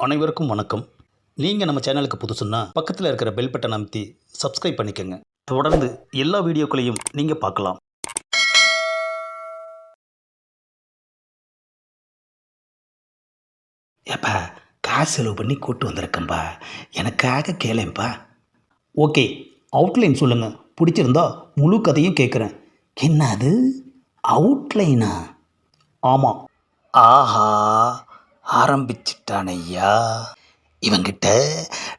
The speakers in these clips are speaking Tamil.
அனைவருக்கும் வணக்கம். நீங்கள் நம்ம சேனலுக்கு புதுசுன்னா பக்கத்தில் இருக்கிற பெல் பட்டன் அமைத்தி சப்ஸ்கிரைப் பண்ணிக்கோங்க. தொடர்ந்து எல்லா வீடியோக்களையும் நீங்கள் பார்க்கலாம். ஏப்பா காசு செலவு பண்ணி கூட்டு வந்திருக்கேன்பா. எனக்காக கேளேன்ப்பா ஓகே அவுட்லைன் சொல்லுங்கள் பிடிச்சிருந்தா முழு கதையும் கேட்குறேன் என்ன அது அவுட்லைனா ஆமாம் ஆஹா. ஆரம்பிச்சிட்டான் ஐயா இவங்கிட்ட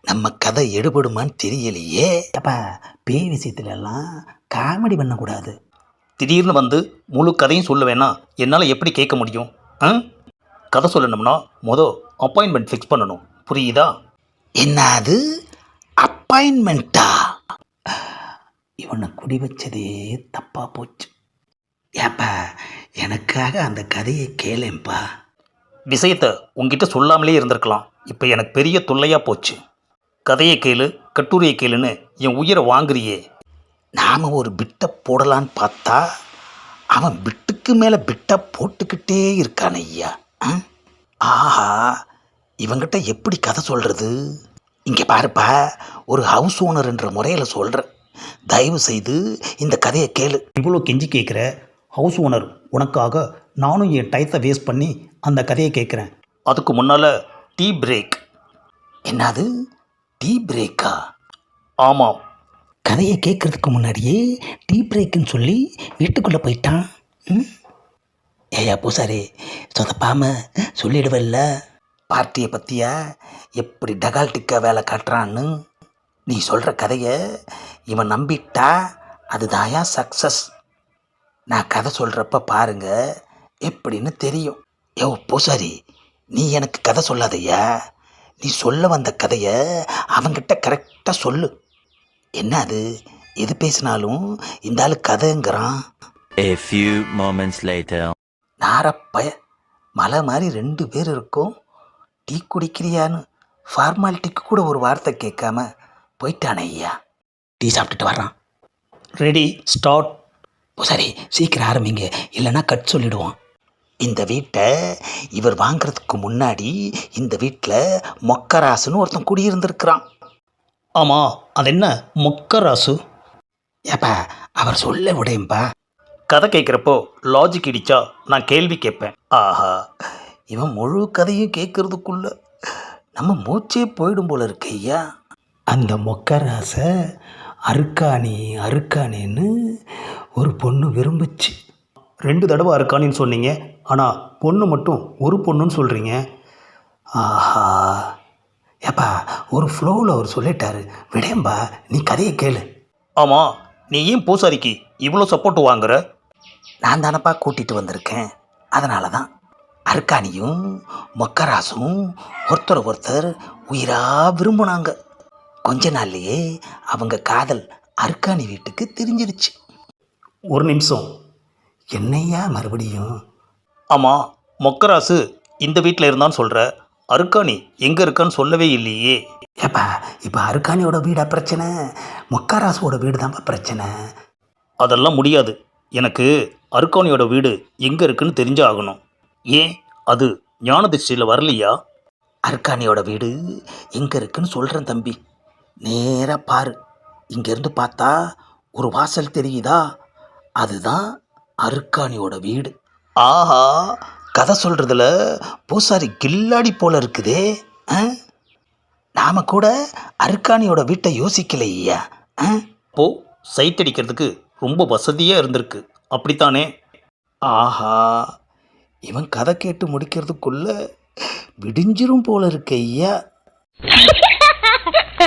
நம்ம கதை எடுபடுமான்னு தெரியலையே. அப்பா பேய் விஷயத்துலலாம் காமெடி பண்ணக்கூடாது. திடீர்னு வந்து முழு கதையும் சொல்ல வேணாம் என்னால் எப்படி கேட்க முடியும்? ஆ? கதை சொல்லணும்னா மொதல் அப்பாயின்மெண்ட் ஃபிக்ஸ் பண்ணணும். புரியுதா? என்ன அது அப்பாயின்மெண்ட்டா இவனை குடி வச்சதே தப்பாக போச்சு. ஏப்பா எனக்காக அந்த கதையை கேளேன்ப்பா. விஷயத்தை உங்ககிட்ட சொல்லாமலே இருந்திருக்கலாம். இப்போ எனக்கு பெரிய தொல்லையாக போச்சு. கதையை கேளு கட்டுரையை கேளுன்னு என் உயிரை வாங்குறியே. நாம் ஒரு பிட்டை போடலான்னு பார்த்தா அவன் பிட்டுக்கு மேலே பிட்டை போட்டுக்கிட்டே இருக்கான் ஐயா. ஆஹா இவங்கிட்ட எப்படி கதை சொல்கிறது இங்கே பாருப்பா ஒரு ஹவுஸ் ஓனர்ன்ற முறையில் சொல்கிறேன் தயவு செய்து இந்த கதையை கேளு. இவ்வளோ கெஞ்சி கேட்குற ஹவுஸ் ஓனர் உனக்காக நானும் என் டயத்தை வேஸ்ட் பண்ணி அந்த கதையை கேட்குறேன். அதுக்கு முன்னால் டீ பிரேக் என்னது? டீ பிரேக்கா ஆமாம். கதையை கேட்குறதுக்கு முன்னாடியே டீ பிரேக்குன்னு சொல்லி வீட்டுக்குள்ளே போயிட்டான். ம்? ஏயா பூசாரி சொதப்பாம சொல்லிடுவல்ல பார்ட்டியை பற்றியா எப்படி டகால்டிக்கா வேலை காட்டுறான்னு? நீ சொல்கிற கதையை இவன் நம்பிட்டா அதுதாயா சக்ஸஸ் நான் கதை சொல்கிறப்ப பாருங்கள் எப்படின்னு தெரியும். யோ பூசாரி நீ எனக்கு கதை சொல்லாதய்யா. நீ சொல்ல வந்த கதையை அவங்கிட்ட கரெக்டாக சொல்லு. என்ன அது? எது பேசினாலும் இந்த ஆளு கதைங்கிறான். A few moments later. நாரப்பய மலை மாதிரி ரெண்டு பேர் இருக்கும். டீ குடிக்கிறியான்னு ஃபார்மாலிட்டிக்கு கூட ஒரு வார்த்தை கேட்காம போயிட்டானே ஐயா. டீ சாப்பிட்டுட்டு வர்றான். ரெடி ஸ்டார்ட் சரி சீக்கிரம் ஆரம்பிங்க. இல்லைன்னா கட் சொல்லிடுவான். இந்த வீட்டை இவர் வாங்குறதுக்கு முன்னாடி இந்த வீட்டில் மொக்கராசுன்னு ஒருத்தன் குடியிருந்திருக்கிறான். ஆமாம் அது என்ன மொக்கராசு? ஏப்பா அவர் சொல்ல விடேன்பா கதை கேட்குறப்போ லாஜிக் இடிச்சா நான் கேள்வி கேட்பேன். ஆஹா. இவன் முழு கதையும் கேட்கறதுக்குள்ள நம்ம மூச்சே போயிடும் போல இருக்கு ஐயா. அந்த மொக்கராசை அருக்காணி அருக்காணின்னு ஒரு பொண்ணு விரும்புச்சு. ரெண்டு தடவை அருக்காணின்னு சொன்னீங்க. ஆனால் பொண்ணு மட்டும் ஒரு பொண்ணுன்னு சொல்கிறீங்க ஆஹா. ஏப்பா ஒரு ஃப்ளோவில் அவர் சொல்லிட்டாரு. விடேம்பா நீ கதையை கேளு. ஆமாம் நீ ஏன் பூசாரிக்கு இவ்வளோ சப்போர்ட் வாங்குற? நான் தானப்பா கூட்டிகிட்டு வந்திருக்கேன். அதனால தான் அர்க்கானியும் மொக்கராசும் ஒருத்தர் ஒருத்தர் உயிராக விரும்புனாங்க. கொஞ்ச நாள்லயே அவங்க காதல் அர்க்கானி வீட்டுக்கு தெரிஞ்சிருச்சு. ஒரு நிமிஷம். என்னையா மறுபடியும்? ஆமாம் மொக்கராசு இந்த வீட்டில் இருந்தான்னு சொல்கிற அருக்காணி எங்கே இருக்கான்னு சொல்லவே இல்லையே. ஏப்பா இப்போ அருக்காணியோட வீடா பிரச்சனை? மொக்கராசுவோட வீடு தான்ப்பா பிரச்சனை. அதெல்லாம் முடியாது. எனக்கு அருக்காணியோட வீடு எங்கே இருக்குன்னு தெரிஞ்சு ஆகணும். ஏன்? அது ஞான திருஷ்டியில் வரலையா? அருக்காணியோட வீடு எங்கே இருக்குன்னு சொல்கிறேன் தம்பி. நேராக பாரு. இங்கேருந்து பார்த்தா ஒரு வாசல் தெரியுதா? அதுதான் அருக்காணியோட வீடு. ஆஹா கதை சொல்கிறதுல பூசாரி கில்லாடி போல இருக்குதே. ஆ? நாம கூட அருக்காணியோட வீட்டை யோசிக்கலையா? போ சைட் அடிக்கிறதுக்கு ரொம்ப வசதியாக இருந்திருக்கு. அப்படித்தானே? ஆஹா இவன் கதை கேட்டு முடிக்கிறதுக்குள்ள விடிஞ்சிரும் போல இருக்கு ஐயா